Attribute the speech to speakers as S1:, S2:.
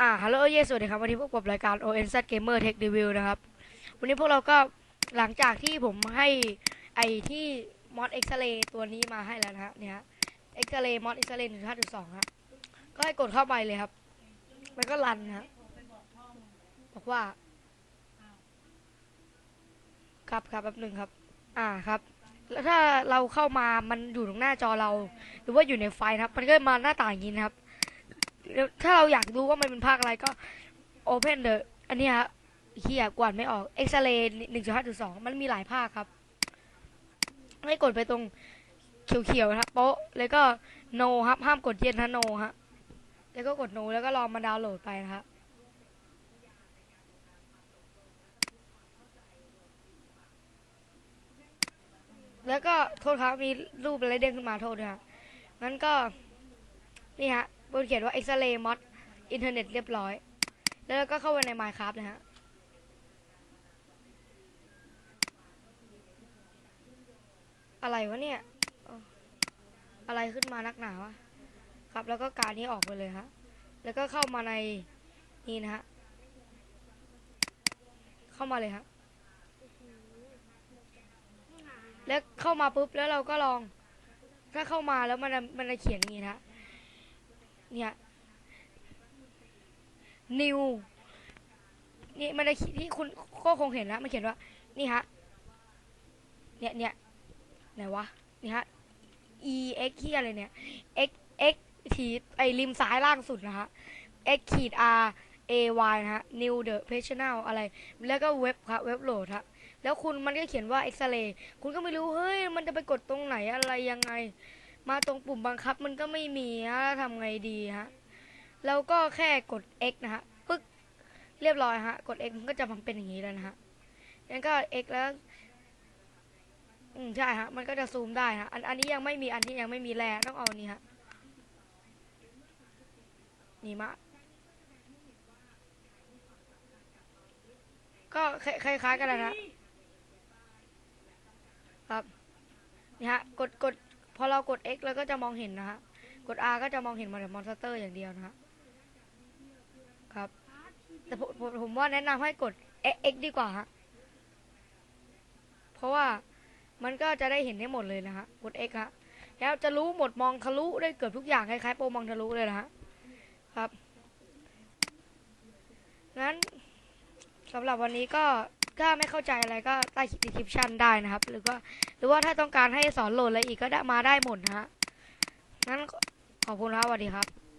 S1: อ่าฮัลโหลเยสวัสดีครับ วันนี้พบกับรายการ ONZ Gamer Tech Review นะครับ วันนี้พวกเราก็หลังจากที่ผมให้ไอที่มอด X-ray ตัวนี้มาให้แล้วนะฮะเนี่ยฮะ X-ray มอด X-ray 1.5.2ฮะก็ให้กดเข้าไปเลยครับ มันก็รันนะฮะบอกว่า ครับครับแป๊บหนึ่งครับ อ่าครับ แล้วถ้าเราเข้ามามันอยู่ตรงหน้าจอเรา หรือว่าอยู่ในไฟล์นะครับ มันก็มาหน้าต่างอย่างนี้นะครับ ถ้าเราอยากดูว่ามันเป็นภาคอะไรก็ Open the อันนี้ฮะเฮียกวาดไม่ออก X-ray 1.5.2มันมีหลายภาคครับ ให้กดไปตรงเขียวๆนะครับโป๊ะแล้วก็ no ครับ ห้ามกดเย็นนะ no ฮะแล้วก็กด no แล้วก็รองมันดาวน์โหลดไปนะครับแล้วก็โทษครับมีรูปอะไรเด้งขึ้นมาโทษด้วยฮะงั้นก็นี่ฮะ บนเขียนว่า X-ray mod อินเทอร์เน็ตเรียบร้อย แล้วเราก็เข้าไปใน Minecraft นะฮะอะไรวะเนี่ย อะไรขึ้นมานักหนาวะครับ แล้วก็การนี้ออกไปเลยฮะ แล้วก็เข้ามาในนี่นะฮะ เข้ามาเลยฮะ แล้วเข้ามาปุ๊บแล้วเราก็ลอง ถ้าเข้ามาแล้วมันมันจะเขียนอย่างนี้นะ เนี่ยนิวนี่มันได้ที่คุณก็คงเห็นแล้วมันเขียนว่า นี่ฮะ เนี่ยเนี่ยไหนวะ นี่ฮะ e x ที่อะไรเนี่ย x x ขีดไอริมซ้ายล่างสุดนะฮะ x ขีด r a y นะฮะ new the professional อะไร แล้วก็เว็บครับเว็บโหลดฮะ แล้วคุณมันก็เขียนว่า X-ray คุณก็ไม่รู้ เฮ้ย มันจะไปกดตรงไหนอะไรยังไง มาตรงปุ่มบังคับมันก็ไม่มีฮะทำไงดีฮะเราก็แค่กด X นะฮะปึ๊กเรียบร้อยฮะกด X มันก็จะมันเป็นอย่างนี้แล้วนะฮะงั้นก็ X แล้วอืมใช่ฮะมันก็จะซูมได้ฮะอันอันนี้ยังไม่มีอันที่ยังไม่มีแร่ต้องเอาอันนี้ฮะนี่มะก็คล้ายๆกันแหละนะครับนี่ฮะกดกด อเรากด X แล้วก็จะมองเห็นนะฮะ กด R ก็จะมองเห็นมาแต่มอนสเตอร์อย่างเดียวนะฮะ ครับ แต่ผมผมว่าแนะนำให้กด X ดีกว่าฮะ เพราะว่ามันก็จะได้เห็นได้หมดเลยนะฮะ กด X ฮะ แล้วจะรู้หมดมองทะลุได้เกือบทุกอย่างคล้ายๆโปรมองทะลุเลยนะฮะ ครับ งั้นสำหรับวันนี้ก็ ถ้าไม่เข้าใจอะไรก็ใต้คลิปดีคริปชันได้นะครับ หรือว่าหรือว่าถ้าต้องการให้สอนโหลดอะไรอีกก็ได้มาได้หมดนะฮะงั้นขอบคุณครับสวัสดีครับ